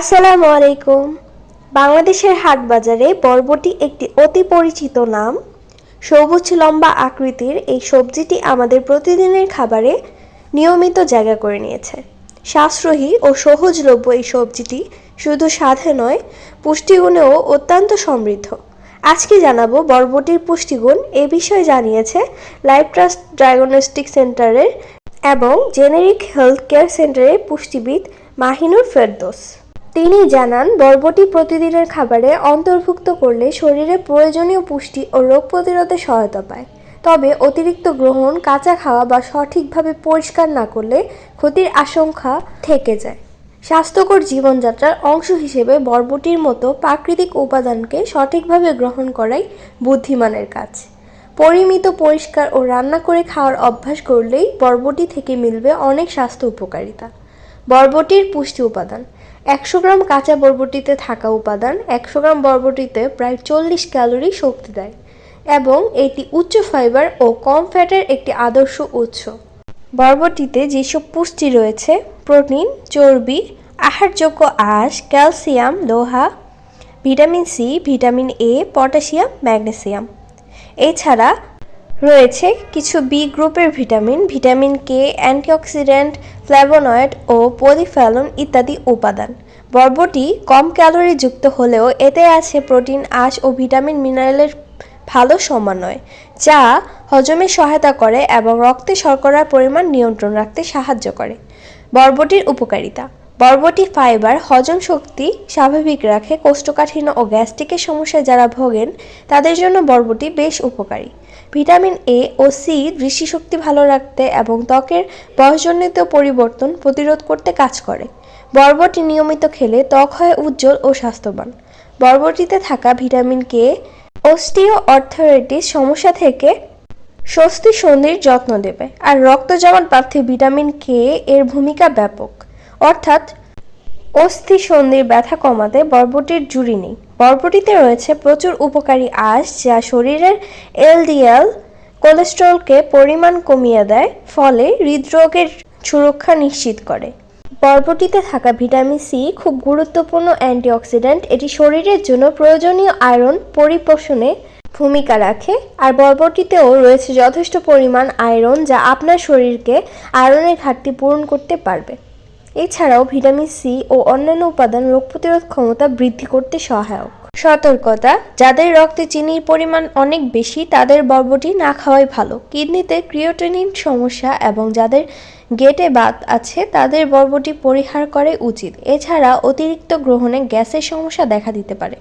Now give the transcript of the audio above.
আসসালামু আলাইকুম। বাংলাদেশের হাট বাজারে বরবটি একটি অতি পরিচিত নাম। সবুজ লম্বা আকৃতির এই সবজিটি আমাদের প্রতিদিনের খাবারে নিয়মিত জায়গা করে নিয়েছে। সাশ্রয়ী ও সহজলভ্য এই সবজিটি শুধু স্বাদে নয়, পুষ্টিগুণেও অত্যন্ত সমৃদ্ধ। আজকে জানাব বরবটির পুষ্টিগুণ এ বিষয়ে জানিয়েছে লাইফ ট্রাস্ট ডায়াগনস্টিক সেন্টারের এবং জেনেরিক হেলথ কেয়ার সেন্টারের পুষ্টিবিদ মাহিনুর ফেরদোস। তিনি জানান, বরবটি প্রতিদিনের খাবারে অন্তর্ভুক্ত করলে শরীরে প্রয়োজনীয় পুষ্টি ও রোগ প্রতিরোধে সহায়তা পায়। তবে অতিরিক্ত গ্রহণ, কাঁচা খাওয়া বা সঠিকভাবে পরিষ্কার না করলে ক্ষতির আশঙ্কা থেকে যায়। স্বাস্থ্যকর জীবনযাত্রার অংশ হিসেবে বরবটির মতো প্রাকৃতিক উপাদানকে সঠিকভাবে গ্রহণ করাই বুদ্ধিমানের কাজ। পরিমিত পরিষ্কার ও রান্না করে খাওয়ার অভ্যাস করলেই বরবটি থেকে মিলবে অনেক স্বাস্থ্য উপকারিতা। বরবটির পুষ্টি উপাদান। একশো গ্রাম কাঁচা বরবটিতে থাকা উপাদান একশো গ্রাম বরবটিতে প্রায় চল্লিশ ক্যালোরি শক্তি দেয় এবং এটি উচ্চ ফাইবার ও কম ফ্যাটের একটি আদর্শ উৎস। বরবটিতে যেসব পুষ্টি রয়েছে, প্রোটিন, চর্বি, আহারযোগ্য আঁশ, ক্যালসিয়াম, লোহা, vitamin C, vitamin A, potassium, magnesium. এছাড়া রয়েছে কিছু বি গ্রুপের vitamin vitamin K antioxidant flavonoid ও পলিফ্যালন ইত্যাদি উপাদান। বরবটি কম ক্যালোরি যুক্ত হলেও এতে আছে প্রোটিন, আঁশ ও ভিটামিন মিনারেলের ভালো সমন্বয়, যা হজমে সহায়তা করে এবং রক্তে শর্করার পরিমাণ নিয়ন্ত্রণ রাখতে সাহায্য করে। বরবটির উপকারিতা। বরবটি ফাইবার, হজম শক্তি স্বাভাবিক রাখে, কোষ্ঠকাঠিন্য ও গ্যাস্ট্রিকের সমস্যায় যারা ভোগেন, তাদের জন্য বরবটি বেশ উপকারী। ভিটামিন এ ও সি দৃষ্টিশক্তি ভালো রাখতে এবং ত্বকের বয়সজনিত পরিবর্তন প্রতিরোধ করতে কাজ করে। বরবটি নিয়মিত খেলে ত্বক হয় উজ্জ্বল ও স্বাস্থ্যবান। বরবটিতে থাকা ভিটামিন কে অস্টিও অর্থোরাইটিস সমস্যা থেকে স্বস্তি সন্ধির যত্ন দেবে আর রক্ত জমাট বাঁধতে ভিটামিন কে এর ভূমিকা ব্যাপক। অর্থাৎ অস্থি সন্ধির ব্যথা কমাতে বরবটির জুড়ি নেই। বরবটিতে রয়েছে প্রচুর উপকারী আঁশ যা শরীরের এলডিএল কোলেস্টেরলকে পরিমাণ কমিয়ে দেয়, ফলে হৃদরোগের সুরক্ষা নিশ্চিত করে। বরবটিতে থাকা ভিটামিন সি খুব গুরুত্বপূর্ণ অ্যান্টিঅক্সিডেন্ট। এটি শরীরের জন্য প্রয়োজনীয় আয়রন পরিপোষণে ভূমিকা রাখে। আর বরবটিতেও রয়েছে যথেষ্ট পরিমাণ আয়রন যা আপনার শরীরকে আয়রনের ঘাটতি পূরণ করতে পারবে। এছাড়াও ভিটামিন সি ও অন্যান্য উপাদান রোগ প্রতিরোধ ক্ষমতা বৃদ্ধি করতে সহায়ক। সতর্কতা, যাদের রক্তে চিনির পরিমাণ অনেক বেশি, তাদের বর্বটি না খাওয়াই ভালো। কিডনিতে ক্রিওটেনিন সমস্যা এবং যাদের গেটে বাত আছে, তাদের বর্বটি পরিহার করে উচিত। এছাড়া অতিরিক্ত গ্রহণে গ্যাসের সমস্যা দেখা দিতে পারে।